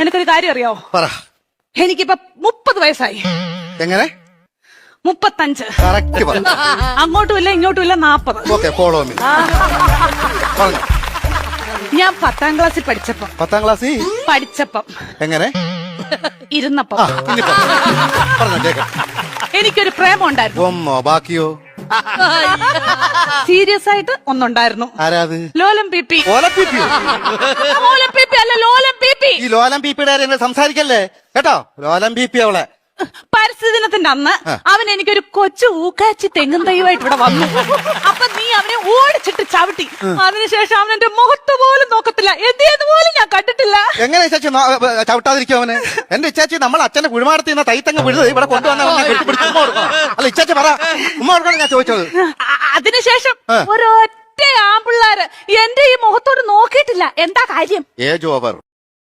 നിനക്കൊരു കാര്യം അറിയോ പറ. എനിക്കിപ്പോ മുപ്പത് വയസ്സായി. എങ്ങനെ? മുപ്പത്തഞ്ച്. കറക്റ്റ് പറഞ്ഞു അങ്ങോട്ടും ഇല്ല ഇങ്ങോട്ടും ഇല്ല നാപ്പത്. ഓക്കെ ഫോളോ മീ പറഞ്ഞു. ഞാൻ പത്താം ക്ലാസ്സിൽ പഠിച്ചപ്പം. പത്താം ക്ലാസ്സിൽ? പഠിച്ചപ്പം. എങ്ങനെ? ഇരുന്നപ്പം. പറഞ്ഞു എനിക്കൊരു പ്രേമം ഉണ്ടായിരുന്നു ഒമ്മോ ബാക്കിയോ? സീരിയസ് ആയിട്ട് ഒന്നുണ്ടായിരുന്നു. ആരാത്? ലോലം പി പി. ഓലപ്പിപ്പിയോ ലോലം പി പി അല്ല ലോലം ഈ ലോലം ബി കാര്യം എന്നെ സംസാരിക്കല്ലേ? കേട്ടോ? ലോലം ബി പി അവളെ. പരിസ്ഥിതി ദിനത്തിന്റെ അന്ന് അവൻ എനിക്കൊരു കൊച്ചു ഊക്കാച്ചി തെങ്ങും തൈയുമായിട്ട് ഇവിടെ വന്നു. അപ്പൊ നീ അവനെ ഓടിച്ചിട്ട് ചവിട്ടി. അതിനുശേഷം അവൻ എന്റെ മുഖത്ത് പോലും നോക്കത്തില്ല. എന്ത് പോലും ഞാൻ കണ്ടിട്ടില്ല. എങ്ങനെ ചേച്ചി ചവിട്ടാതിരിക്കും അവന്? എന്റെ ഇച്ചാച്ചി നമ്മൾ അച്ഛന്റെ കുഴിമാടത്തിൽ നിന്ന് തൈത്തങ്ങ് വിഴുത് ഇവിടെ കൊണ്ടുവന്ന അല്ല ഇച്ചാച്ചി പറ. ഉമ്മ കൊടുക്കണം ഞാൻ ചോദിച്ചത്. അതിനുശേഷം. ഒരൊറ്റ ആമ്പിള്ളാര് എന്റെ ഈ മുഖത്തോട് നോക്കിയിട്ടില്ല. എന്താ കാര്യം? Age over.